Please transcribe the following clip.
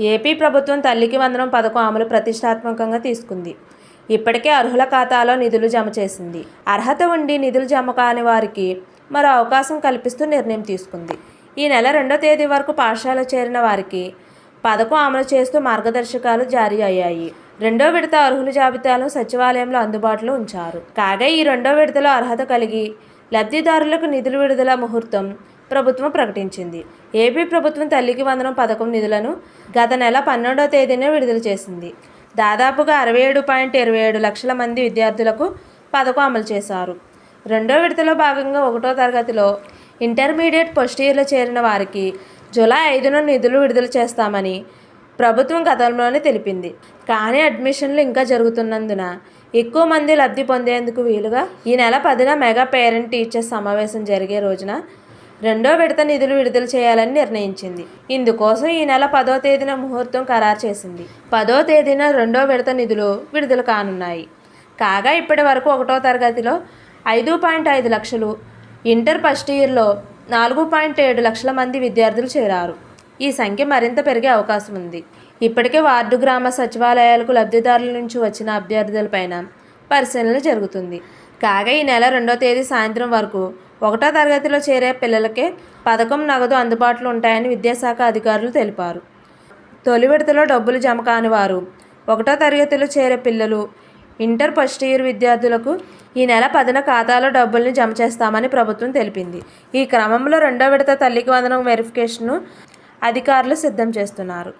AP ప్రభుత్వం తల్లికి వందనం పథకం అమలు ప్రతిష్టాత్మకంగా తీసుకుంది. ఇప్పటికే అర్హుల ఖాతాలో నిధులు జమ చేసింది. అర్హత ఉండి నిధులు జమ కాని వారికి మరో అవకాశం కల్పిస్తూ నిర్ణయం తీసుకుంది. ఈ నెల రెండో తేదీ వరకు పాఠశాల చేరిన వారికి పథకం అమలు చేస్తూ మార్గదర్శకాలు జారీ అయ్యాయి. రెండో విడత అర్హుల జాబితాను సచివాలయంలో అందుబాటులో ఉంచారు. కాగా ఈ రెండో విడతలో అర్హత కలిగి లబ్ధిదారులకు నిధులు విడుదల ముహూర్తం ప్రభుత్వం ప్రకటించింది. ఏపీ ప్రభుత్వం తల్లికి వందనం పథకం నిధులను గత నెల పన్నెండవ తేదీన విడుదల చేసింది. దాదాపుగా అరవై ఏడు పాయింట్ ఇరవై ఏడు లక్షల మంది విద్యార్థులకు పథకం అమలు చేశారు. రెండో విడతలో భాగంగా ఒకటో తరగతిలో ఇంటర్మీడియట్ ఫస్ట్ ఇయర్లో చేరిన వారికి జూలై ఐదున నిధులు విడుదల చేస్తామని ప్రభుత్వం గతంలోనే తెలిపింది. కానీ అడ్మిషన్లు ఇంకా జరుగుతున్నందున ఎక్కువ మంది లబ్ధి పొందేందుకు వీలుగా ఈ నెల పదిన మెగా పేరెంట్ టీచర్స్ సమావేశం జరిగే రోజున రెండో విడత నిధులు విడుదల చేయాలని నిర్ణయించింది. ఇందుకోసం ఈ నెల పదో తేదీన ముహూర్తం ఖరారు చేసింది. పదో తేదీన రెండో విడత నిధులు విడుదల కానున్నాయి. కాగా ఇప్పటి వరకు ఒకటో తరగతిలో ఐదు పాయింట్ ఐదు లక్షలు ఇంటర్ ఫస్ట్ ఇయర్లో నాలుగు పాయింట్ ఏడు లక్షల మంది విద్యార్థులు చేరారు. ఈ సంఖ్య మరింత పెరిగే అవకాశం ఉంది. ఇప్పటికే వార్డు గ్రామ సచివాలయాలకు లబ్ధిదారుల నుంచి వచ్చిన అభ్యర్థులపైన పరిశీలన జరుగుతుంది. కాగా ఈ నెల రెండో తేదీ సాయంత్రం వరకు ఒకటో తరగతిలో చేరే పిల్లలకే పథకం నగదు అందుబాటులో ఉంటాయని విద్యాశాఖ అధికారులు తెలిపారు. తొలి విడతలో డబ్బులు జమ కాని వారు ఒకటో తరగతిలో చేరే పిల్లలు ఇంటర్ ఫస్ట్ ఇయర్ విద్యార్థులకు ఈ నెల పదిన ఖాతాలో డబ్బుల్ని జమ చేస్తామని ప్రభుత్వం తెలిపింది. ఈ క్రమంలో రెండో విడత తల్లికి వందనం వెరిఫికేషన్ను అధికారులు సిద్ధం చేస్తున్నారు.